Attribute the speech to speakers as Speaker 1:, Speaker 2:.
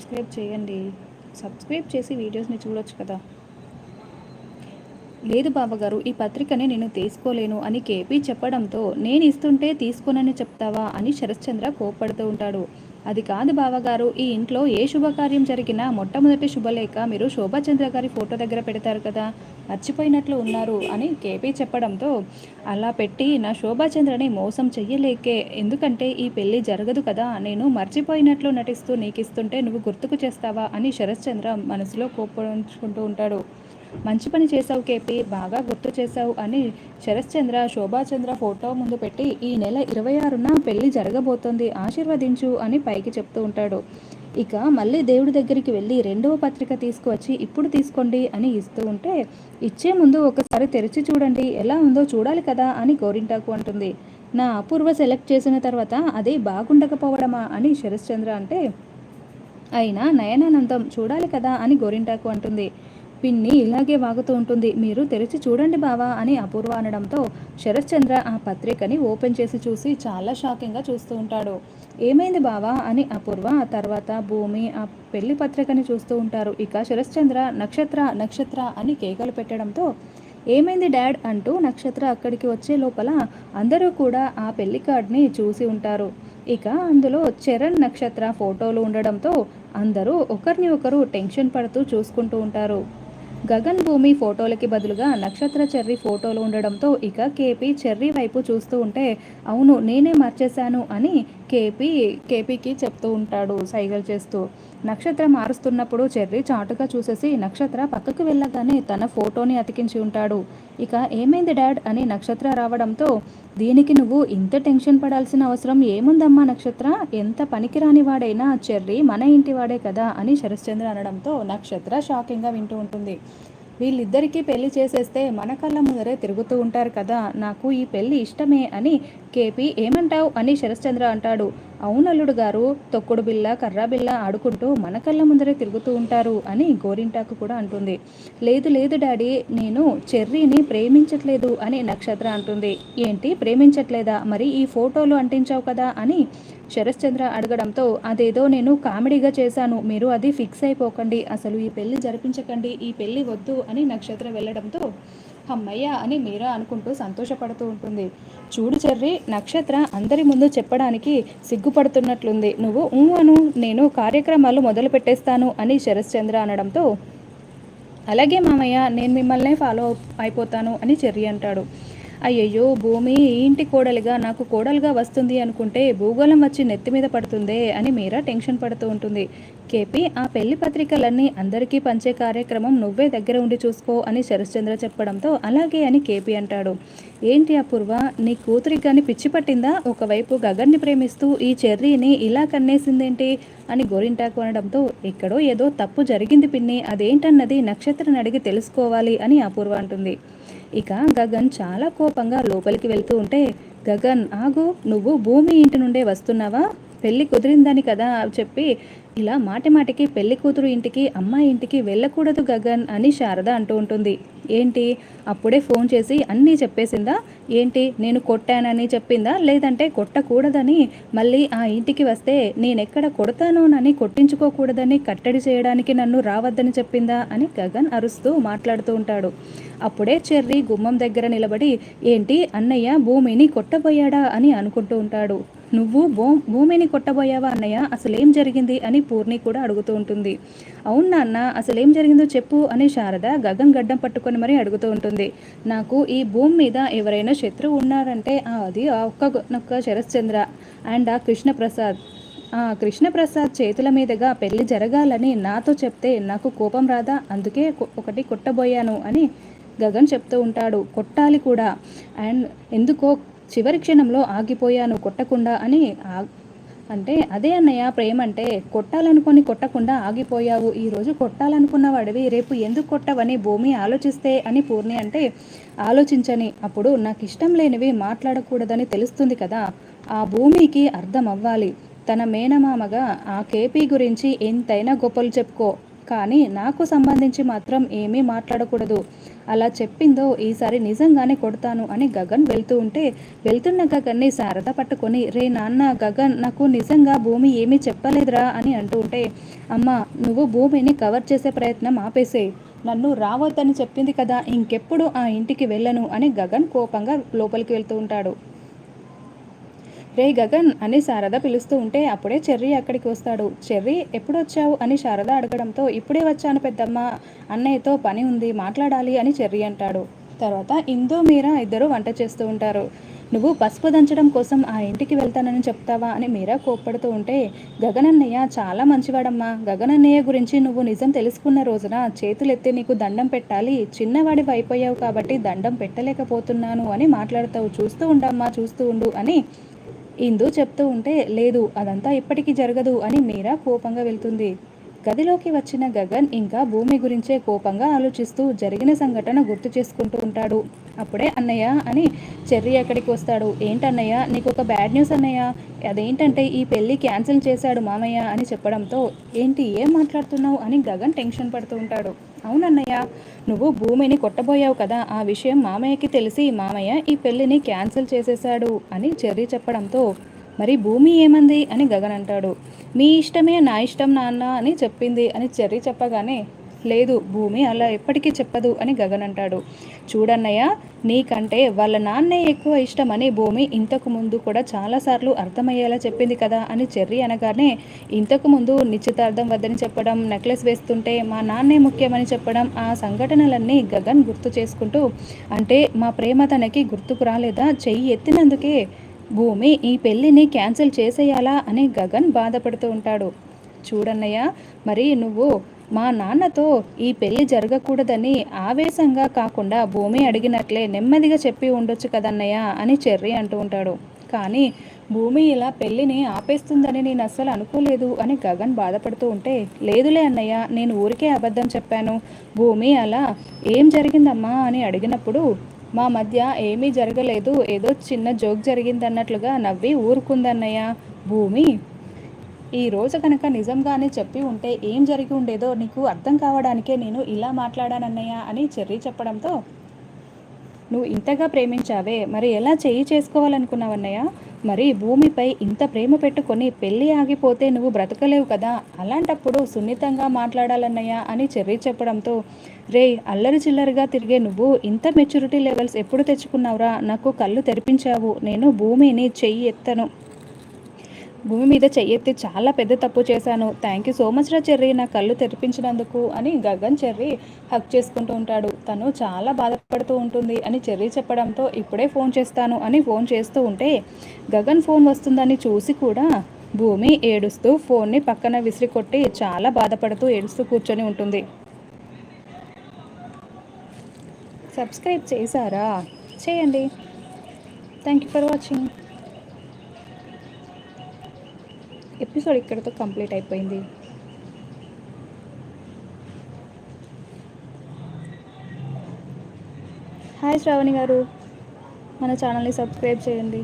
Speaker 1: Subscribe చేయండి. Subscribe చేసి వీడియోస్ని చూడొచ్చు కదా. లేదు బావగారు ఈ పత్రికని నేను తీసుకోలేను అని కేపీ చెప్పడంతో నేను ఇస్తుంటే తీసుకోనని చెప్తావా? అని శరశ్చంద్ర కోప్పడుతూ ఉంటాడు. అది కాదు బావగారు ఈ ఇంట్లో ఏ శుభకార్యం జరిగినా మొట్టమొదటి శుభలేఖ మీరు శోభాచంద్ర గారి ఫోటో దగ్గర పెడతారు కదా మర్చిపోయినట్లు ఉన్నారు అని కేపీ చెప్పడంతో అలా పెట్టి నా శోభాచంద్రని మోసం చెయ్యలేకే ఎందుకంటే ఈ పెళ్ళి జరగదు కదా నేను మర్చిపోయినట్లు నటిస్తూ నీకు ఇస్తుంటే నువ్వు గుర్తుకు చేస్తావా? అని శరత్చంద్ర మనసులో కోపంచుకుంటూ ఉంటాడు. మంచి పని చేసావు కేపీ బాగా గుర్తు చేశావు అని శరశ్చంద్ర శోభాచంద్ర ఫోటో ముందు పెట్టి ఈ నెల ఇరవై ఆరున పెళ్ళి జరగబోతోంది ఆశీర్వదించు అని పైకి చెప్తూ ఉంటాడు. ఇక మళ్ళీ దేవుడి దగ్గరికి వెళ్ళి రెండవ పత్రిక తీసుకువచ్చి ఇప్పుడు తీసుకోండి అని ఇస్తూ ఉంటే ఇచ్చే ముందు ఒకసారి తెరిచి చూడండి ఎలా ఉందో చూడాలి కదా అని గోరింటాకు అంటుంది. నా అపూర్వ సెలెక్ట్ చేసిన తర్వాత అది బాగుండకపోవడమా అని శరశ్చంద్ర అంటే అయినా నయనానందం చూడాలి కదా అని గోరింటాకు అంటుంది. పిన్ని ఇలాగే వాగుతూ ఉంటుంది. మీరు తెరిచి చూడండి బావా అని అపూర్వ అనడంతో శరశ్చంద్ర ఆ పత్రికని ఓపెన్ చేసి చూసి చాలా షాకింగ్గా చూస్తూ ఉంటాడు. ఏమైంది బావా అని అపూర్వ ఆ తర్వాత భూమి ఆ పెళ్ళి పత్రికని చూస్తూ ఉంటారు. ఇక శరశ్చంద్ర నక్షత్ర నక్షత్ర అని కేకలు పెట్టడంతో ఏమైంది డాడ్ అంటూ నక్షత్ర అక్కడికి వచ్చే లోపల అందరూ కూడా ఆ పెళ్ళి కార్డ్ని చూసి ఉంటారు. ఇక అందులో చరణ్ నక్షత్ర ఫోటోలు ఉండడంతో అందరూ ఒకరిని ఒకరు టెన్షన్ పడుతూ చూసుకుంటూ ఉంటారు. గగన్ భూమి ఫోటోలకి బదులుగా నక్షత్ర చెర్రీ ఫోటోలు ఉండడంతో ఇక కేపీ చెర్రీ వైపు చూస్తూ ఉంటే అవును నేనే మార్చేశాను అని కేపీ కేపీకి చెప్తూ ఉంటాడు సైగలు చేస్తూ. నక్షత్ర మారుస్తున్నప్పుడు చెర్రీ చాటుగా చూసేసి నక్షత్ర పక్కకు వెళ్ళగానే తన ఫోటోని అతికించి ఉంటాడు. ఇక ఏమైంది డాడ్? అని నక్షత్ర రావడంతో దీనికి నువ్వు ఇంత టెన్షన్ పడాల్సిన అవసరం ఏముందమ్మా నక్షత్ర? ఎంత పనికిరాని వాడైనా చెర్రీ మన ఇంటి వాడే కదా? అని శరశ్చంద్ర అనడంతో నక్షత్ర షాకింగ్గా వింటూ ఉంటుంది. వీళ్ళిద్దరికీ పెళ్ళి చేసేస్తే మన కళ్ళ ముందరే తిరుగుతూ ఉంటారు కదా. నాకు ఈ పెళ్ళి ఇష్టమే అని కేపీ ఏమంటావు అని శరశ్చంద్ర అంటాడు. అవునల్లుడు గారు తొక్కుడు బిల్ల కర్రా బిల్ల ఆడుకుంటూ మన కళ్ళ ముందరే తిరుగుతూ ఉంటారు అని గోరింటాకు కూడా అంటుంది. లేదు లేదు డాడీ నేను చెర్రీని ప్రేమించట్లేదు అని నక్షత్ర అంటుంది. ఏంటి ప్రేమించట్లేదా? మరి ఈ ఫోటోలు అంటించావు కదా అని శరశ్చంద్ర అడగడంతో అదేదో నేను కామెడీగా చేశాను మీరు అది ఫిక్స్ అయిపోకండి అసలు ఈ పెళ్ళి జరిపించకండి ఈ పెళ్ళి వద్దు అని నక్షత్ర వెళ్ళడంతో హమ్మయ్యా అని మీరా అనుకుంటూ సంతోషపడుతూ ఉంటుంది. చూడు చెర్రి నక్షత్ర అందరి ముందు చెప్పడానికి సిగ్గుపడుతున్నట్లుంది. నువ్వు ఊ అను నేను కార్యక్రమాలు మొదలు పెట్టేస్తాను అని శరశ్చంద్ర అనడంతో అలాగే మామయ్య నేను మిమ్మల్నే ఫాలో అయిపోతాను అని చెర్రి అంటాడు. అయ్యయ్యో భూమి ఇంటి కోడలిగా నాకు కోడలుగా వస్తుంది అనుకుంటే భూగోళం వచ్చి నెత్తి మీద పడుతుందే అని మీరా టెన్షన్ పడుతూ ఉంటుంది. కేపీ ఆ పెళ్ళి పత్రికలన్నీ అందరికీ పంచే కార్యక్రమం నువ్వే దగ్గర ఉండి చూసుకో అని శరశ్చంద్ర చెప్పడంతో అలాగే అని కేపీ అంటాడు. ఏంటి అపూర్వ నీ కూతురికి కానీ పిచ్చి పట్టిందా? ఒకవైపు గగన్ని ప్రేమిస్తూ ఈ చెర్రీని ఇలా కన్నేసిందేంటి అని గోరింటాకు అనడంతో ఎక్కడో ఏదో తప్పు జరిగింది పిన్ని అదేంటన్నది నక్షత్రం అడిగి తెలుసుకోవాలి అని అపూర్వ అంటుంది. ఇక గగన్ చాలా కోపంగా లోపలికి వెళ్తూ ఉంటే గగన్ ఆగు నువ్వు భూమి ఇంటి నుండే వస్తున్నావా? పెళ్ళి కుదిరిందని కదా చెప్పి ఇలా మాటి మాటికి పెళ్ళి కూతురు ఇంటికి అమ్మాయి ఇంటికి వెళ్ళకూడదు గగన్ అని శారద అంటూ ఉంటుంది. ఏంటి? అప్పుడే ఫోన్ చేసి అన్నీ చెప్పేసిందా? ఏంటి నేను కొట్టానని చెప్పిందా? లేదంటే కొట్టకూడదని? మళ్ళీ ఆ ఇంటికి వస్తే నేనెక్కడ కొడతానోనని కొట్టించుకోకూడదని కట్టడి చేయడానికి నన్ను రావద్దని చెప్పిందా? అని గగన్ అరుస్తూ మాట్లాడుతూ ఉంటాడు. అప్పుడే చెర్రి గుమ్మం దగ్గర నిలబడి ఏంటి అన్నయ్య భూమిని కొట్టబోయాడా? అని అనుకుంటూ ఉంటాడు. నువ్వు భూ భూమిని కొట్టబోయావా అన్నయ్య? అసలేం జరిగింది? అని పూర్ణి కూడా అడుగుతూ ఉంటుంది. అవును నాన్న అసలేం జరిగిందో చెప్పు అని శారద గగన్ గడ్డం పట్టుకొని మరీ అడుగుతూ ఉంటుంది. నాకు ఈ భూమి మీద ఎవరైనా శత్రువు ఉన్నారంటే అది ఆ ఒక్క ఒక్క శరశ్చంద్ర అండ్ ఆ కృష్ణప్రసాద్. ఆ కృష్ణప్రసాద్ చేతుల మీదుగా పెళ్ళి జరగాలని నాతో చెప్తే నాకు కోపం రాదా? అందుకే ఒకటి కొట్టబోయాను అని గగన్ చెప్తూ ఉంటాడు. కొట్టాలి కూడా. అండ్ ఎందుకో చివరి క్షణంలో ఆగిపోయాను కొట్టకుండా అని అంటే అదే అన్నయ్య ప్రేమ అంటే కొట్టాలనుకొని కొట్టకుండా ఆగిపోయావు ఈరోజు కొట్టాలనుకున్న వాడివి రేపు ఎందుకు కొట్టవని భూమి ఆలోచిస్తే అని పూర్ణి అంటే ఆలోచించని. అప్పుడు నాకు ఇష్టం లేనివి మాట్లాడకూడదని తెలుస్తుంది కదా ఆ భూమికి అర్థం అవ్వాలి తన మేనమామగా ఆ కేపీ గురించి ఎంతైనా గొప్పలు చెప్పుకో. కానీ నాకు సంబంధించి మాత్రం ఏమీ మాట్లాడకూడదు. అలా చెప్పిందో ఈసారి నిజంగానే కొడతాను అని గగన్ వెళ్తూ ఉంటే వెళ్తున్న గగన్ని శారద పట్టుకొని రే నాన్న గగన్ నాకు నిజంగా భూమి ఏమీ చెప్పలేదురా అని అంటూ ఉంటే అమ్మ నువ్వు భూమిని కవర్ చేసే ప్రయత్నం ఆపేసే. నన్ను రావద్దని చెప్పింది కదా ఇంకెప్పుడు ఆ ఇంటికి వెళ్ళను అని గగన్ కోపంగా లోపలికి వెళ్తూ ఉంటాడు. రే గగన్ అని శారద పిలుస్తూ ఉంటే అప్పుడే చెర్రీ అక్కడికి వస్తాడు. చెర్రీ ఎప్పుడొచ్చావు? అని శారద అడగడంతో ఇప్పుడే వచ్చాను పెద్దమ్మ. అన్నయ్యతో పని ఉంది మాట్లాడాలి అని చెర్రీ అంటాడు. తర్వాత ఇందో మీరా ఇద్దరు వంట చేస్తూ ఉంటారు. నువ్వు పసుపు దంచడం కోసం ఆ ఇంటికి వెళ్తానని చెప్తావా? అని మీరా కోప్పడుతూ ఉంటే గగనన్నయ్య చాలా మంచివాడమ్మా. గగనన్నయ్య గురించి నువ్వు నిజం తెలుసుకున్న రోజున చేతులెత్తి నీకు దండం పెట్టాలి. చిన్నవాడి అయిపోయావు కాబట్టి దండం పెట్టలేకపోతున్నాను అని మాట్లాడతావు. చూస్తూ ఉండమ్మా చూస్తూ ఉండు అని ఇందు చెప్తూ ఉంటే లేదు అదంతా ఇప్పటికీ జరగదు అని మీరా కోపంగా వెళ్తుంది. గదిలోకి వచ్చిన గగన్ ఇంకా భూమి గురించే కోపంగా ఆలోచిస్తూ జరిగిన సంఘటన గుర్తు చేసుకుంటూ ఉంటాడు. అప్పుడే అన్నయ్య అని చెర్రీ అక్కడికి వస్తాడు. ఏంటన్నయ్య నీకు ఒక బ్యాడ్ న్యూస్ అన్నయ్య? అదేంటంటే ఈ పెళ్ళి క్యాన్సిల్ చేశాడు మామయ్య అని చెప్పడంతో ఏంటి ఏం మాట్లాడుతున్నావు? అని గగన్ టెన్షన్ పడుతూ ఉంటాడు. అవునన్నయ్య నువ్వు భూమిని కొట్టబోయావు కదా ఆ విషయం మామయ్యకి తెలిసి మామయ్య ఈ పెళ్ళిని క్యాన్సిల్ చేసేశాడు అని చెర్రీ చెప్పడంతో మరి భూమి ఏమంది? అని గగన్ అంటాడు. మీ ఇష్టమే నా ఇష్టం నాన్న అని చెప్పింది అని చెర్రీ చెప్పగానే లేదు భూమి అలా ఎప్పటికీ చెప్పదు అని గగన్ అంటాడు. చూడన్నయ్య నీకంటే వాళ్ళ నాన్నే ఎక్కువ ఇష్టమని భూమి ఇంతకు ముందు కూడా చాలాసార్లు అర్థమయ్యేలా చెప్పింది కదా అని చెర్రి అనగానే ఇంతకు ముందు నిశ్చితార్థం వద్దని చెప్పడం నెక్లెస్ వేస్తుంటే మా నాన్నే ముఖ్యమని చెప్పడం ఆ సంఘటనలన్నీ గగన్ గుర్తు చేసుకుంటూ అంటే మా ప్రేమ తనకి గుర్తుకు రాలేదా? చెయ్యి ఎత్తినందుకే భూమి ఈ పెళ్ళిని క్యాన్సిల్ చేసేయాలా అని గగన్ బాధపడుతూ ఉంటాడు. చూడన్నయ్య మరి నువ్వు మా నాన్నతో ఈ పెళ్ళి జరగకూడదని ఆవేశంగా కాకుండా భూమి అడిగినట్లే నెమ్మదిగా చెప్పి ఉండొచ్చు కదన్నయ్య అని చెర్రీ అంటూ ఉంటాడు. కానీ భూమి ఇలా పెళ్ళిని ఆపేస్తుందని నేను అస్సలు అనుకోలేదు అని గగన్ బాధపడుతూ ఉంటే లేదులే అన్నయ్య నేను ఊరికే అబద్ధం చెప్పాను. భూమి అలా ఏం జరిగిందమ్మా? అని అడిగినప్పుడు మా మధ్య ఏమీ జరగలేదు. ఏదో చిన్న జోక్ జరిగిందన్నట్లుగా నవ్వి ఊరుకుందన్నయ్య. భూమి ఈ రోజు కనుక నిజంగానే చెప్పి ఉంటే ఏం జరిగి ఉండేదో నీకు అర్థం కావడానికే నేను ఇలా మాట్లాడానన్నయ్య అని చెర్రీ చెప్పడంతో నువ్వు ఇంతగా ప్రేమించావే మరి ఎలా చెయ్యి చేసుకోవాలనుకున్నావన్నయ్య? మరి భూమిపై ఇంత ప్రేమ పెట్టుకొని పెళ్ళి ఆగిపోతే నువ్వు బ్రతకలేవు కదా? అలాంటప్పుడు సున్నితంగా మాట్లాడాలన్నయ్య అని చెర్రీ చెప్పడంతో రే అల్లరి చిల్లరిగా తిరిగే నువ్వు ఇంత మెచ్యూరిటీ లెవెల్స్ ఎప్పుడు తెచ్చుకున్నావురా? నాకు కళ్ళు తెరిపించావు. నేను భూమిని చెయ్యి ఎత్తను. భూమి మీద చెయ్యెత్తి చాలా పెద్ద తప్పు చేశాను. థ్యాంక్ యూ సో మచ్ రా చెర్రీ నా కళ్ళు తెరిపించినందుకు అని గగన్ చెర్రీ హక్ చేసుకుంటూ ఉంటాడు. తను చాలా బాధపడుతూ ఉంటుంది అని చెర్రీ చెప్పడంతో ఇప్పుడే ఫోన్ చేస్తాను అని ఫోన్ చేస్తూ ఉంటే గగన్ ఫోన్ వస్తుందని చూసి కూడా భూమి ఏడుస్తూ ఫోన్ని పక్కన విసిరి కొట్టి చాలా బాధపడుతూ ఏడుస్తూ కూర్చొని ఉంటుంది. సబ్స్క్రైబ్ చేశారా? చేయండి. Thank you for watching episode ఇక్కడితో కంప్లీట్ అయిపోయింది. హాయ్ శ్రావణి గారు. మన ఛానల్ని సబ్స్క్రైబ్ చేయండి.